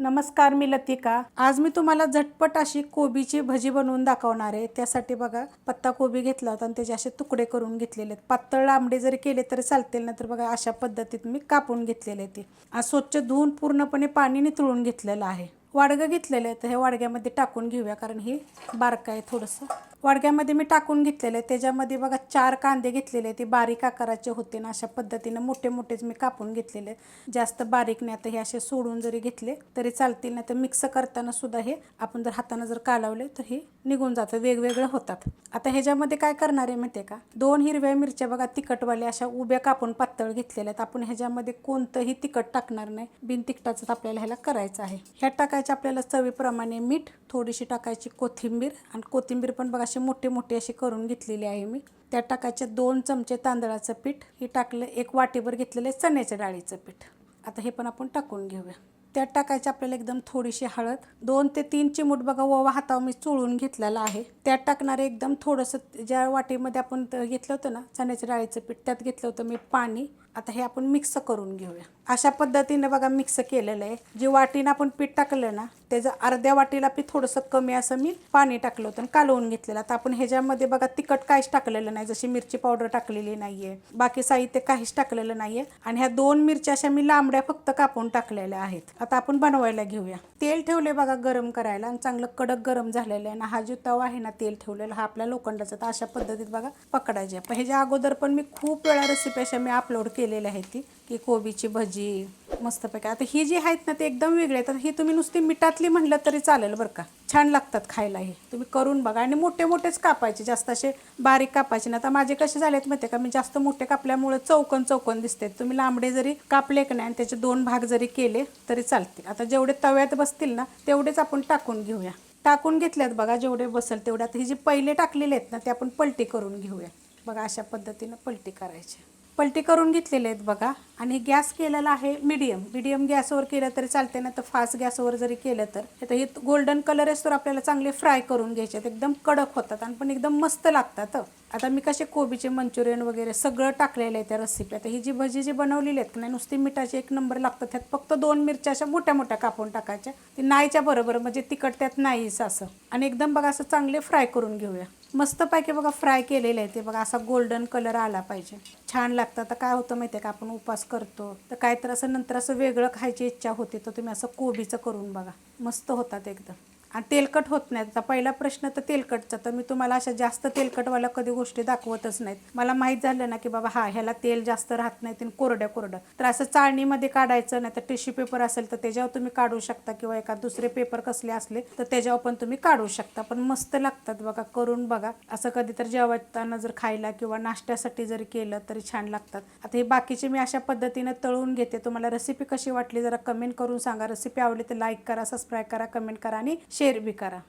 नमस्कार मी लतिका. आज मी तुम्हाला झटपट अशी कोबीची भजी बनवून दाखवणार आहे. त्यासाठी बघा पत्ता कोबी घेतला होता आणि त्याचे असे तुकडे करून घेतलेले आहेत. पातळ लांबडे जरी केले तरी चालतील ना तर बघा अशा पद्धतीत मी कापून घेतलेले ते. आज स्वच्छ धुवून पूर्णपणे पाणी नितळून घेतलेलं आहे. वाडगं घेतलेलं आहे तर हे वाडग्यामध्ये टाकून घेऊया कारण हे बारकं आहे थोडंसं. वाडग्यामध्ये मी टाकून घेतलेलं. आहे त्याच्यामध्ये बघा चार कांदे घेतलेले. ते बारीक आकाराचे होते ना अशा पद्धतीनं मोठे मोठेच मी कापून घेतलेले. आहेत जास्त बारीक नाही आता हे असे सोडून जरी घेतले तरी चालतील नाही तर मिक्स करताना सुद्धा हे आपण जर हातानं जर कालवले तर हे निघून जातं वेगवेगळे होतात. आता ह्याच्यामध्ये काय करणार आहे माहिती आहे का? दोन हिरव्या मिरच्या बघा तिखटवाल्या अशा उभ्या कापून पातळ घेतलेल्या आहेत. आपण ह्याच्यामध्ये कोणतंही तिखट टाकणार नाही. बिन तिखटाचंच आपल्याला ह्याला करायचं आहे. ह्या टाकायचे आपल्याला चवीप्रमाणे मीठ थोडीशी टाकायची कोथिंबीर आणि कोथिंबीर पण बघा अशी मोठे मोठे अशी करून घेतलेली आहे मी. त्या टाकायचे दोन चमचे तांदळाचं पीठ हे टाकलं एक वाटीभर घेतलेलं आहे चण्याच्या डाळीचं पीठ. आता हे पण आपण टाकून घेऊया. त्यात टाकायची आपल्याला एकदम थोडीशी हळद दोन ते तीन चिमूट बघा ओवा हातावर मी चोळून घेतलेला आहे. त्यात टाकणारे एकदम थोडंसं ज्या वाटीमध्ये आपण घेतलं होतं ना चण्याच्या डाळीचं पीठ त्यात घेतलं होतं मी पाणी आता हे आपण मिक्स करून घेऊया. अशा पद्धतीने बघा मिक्स केलेलं आहे. जी वाटीनं आपण पीठ टाकलं ना त्याचं अर्ध्या वाटीला पीठ थोडंसं कमी असं मी पाणी टाकलं होतं आणि कालवून घेतलेलं. आता आपण ह्याच्यामध्ये बघा तिखट काहीच टाकलेलं नाही. जशी मिरची पावडर टाकलेली नाहीये बाकी साहित्य काहीच टाकलेलं नाहीये. आणि ह्या दोन मिरच्या अशा मी लांबड्या फक्त कापून टाकलेल्या आहेत. आता आपण बनवायला घेऊया. तेल ठेवले बघा गरम करायला आणि चांगलं कडक गरम झालेलं आहे. ना हा जो तवा आहे ना तेल ठेवलेला हा आपल्या लोखंडाचा. तर अशा पद्धतीत बघा पकडायचे पण ह्याच्या अगोदर पण मी खूप वेळा रेसिपी अशा मी अपलोड केलेली आहेत ती की कोबीची भजी मस्तपैकी. आता ही जी आहेत ना ते एकदम वेगळे आहेत. तर ही तुम्ही नुसती मिठातली म्हणलं तरी चालेल बरं का. छान लागतात खायला हे. तुम्ही करून बघा. आणि मोठे मोठेच कापायचे जास्त असे बारीक कापायचे ना आता माझे कसे झालेत माहिती का? मी जास्त मोठे कापल्यामुळे चौकन चौकन दिसते तुम्ही लांबडे जरी कापले की नाही आणि त्याचे दोन भाग जरी केले तरी चालतील. आता जेवढे तव्यात बसतील ना तेवढेच आपण टाकून घेऊया. टाकून घेतल्यात बघा जेवढे बसेल तेवढे आता ही जी पहिले टाकलेले आहेत ना ते आपण पलटी करून घेऊया. बघा अशा पद्धतीनं पलटी करायची. पलटी करून घेतलेले आहेत बघा. आणि गॅस केलेला आहे मिडियम मिडियम गॅसवर केलं तरी चालते ना तर फास्ट गॅसवर जरी केलं तर. आता हे गोल्डन कलर असतो आपल्याला चांगले फ्राय करून घ्यायचे आहेत. एकदम कडक होतात आणि पण एकदम मस्त लागतात आता मी कसे कोबीचे मंचुरियन वगैरे सगळं टाकलेलं आहे त्या रेसिपी आता ही जी भजी जी बनवलेली आहेत नाही नुसती मिठाचे एक नंबर लागतात. त्यात फक्त दोन मिरच्या अशा मोठ्या मोठ्या कापून टाकायच्या. ती नाहीच्या बरोबर म्हणजे तिखट त्यात नाहीच असं. आणि एकदम बघा असं चांगले फ्राय करून घेऊया. मस्तपैकी बघा फ्राय केलेलं आहे ते बघा. असा गोल्डन कलर आला पाहिजे. छान लागतं. आता काय होतं माहिती आहे का? आपण उपास करतो. तर काय तर असं नंतर असं वेगळं खायची इच्छा होती तर तुम्ही असं कोबीचं करून बघा. मस्त होतात एकदम. आणि तेलकट होत नाही. आता पहिला प्रश्न तर तेलकटचा. तर मी तुम्हाला अशा जास्त तेलकटवाल्या कधी गोष्टी दाखवतच नाहीत. मला माहीत झालं ना की बाबा हा ह्याला तेल जास्त राहत नाही आणि कोरड्या कोरडं तर असं चाळणीमध्ये काढायचं नाही तर टिश्यू पेपर असेल तर त्याच्यावर तुम्ही काढू शकता किंवा एका दुसरे पेपर कसले असले तर त्याच्यावर पण तुम्ही काढू शकता. पण मस्त लागतात बघा करून बघा. असं कधी तर जेवताना जर खायला किंवा नाश्त्यासाठी जरी केलं तरी छान लागतात. आता हे बाकीचे मी अशा पद्धतीनं तळून घेते. तुम्हाला रेसिपी कशी वाटली जरा कमेंट करून सांगा. रेसिपी आवडली तर लाईक करा सबस्क्राईब करा कमेंट करा आणि शेअर बी करा.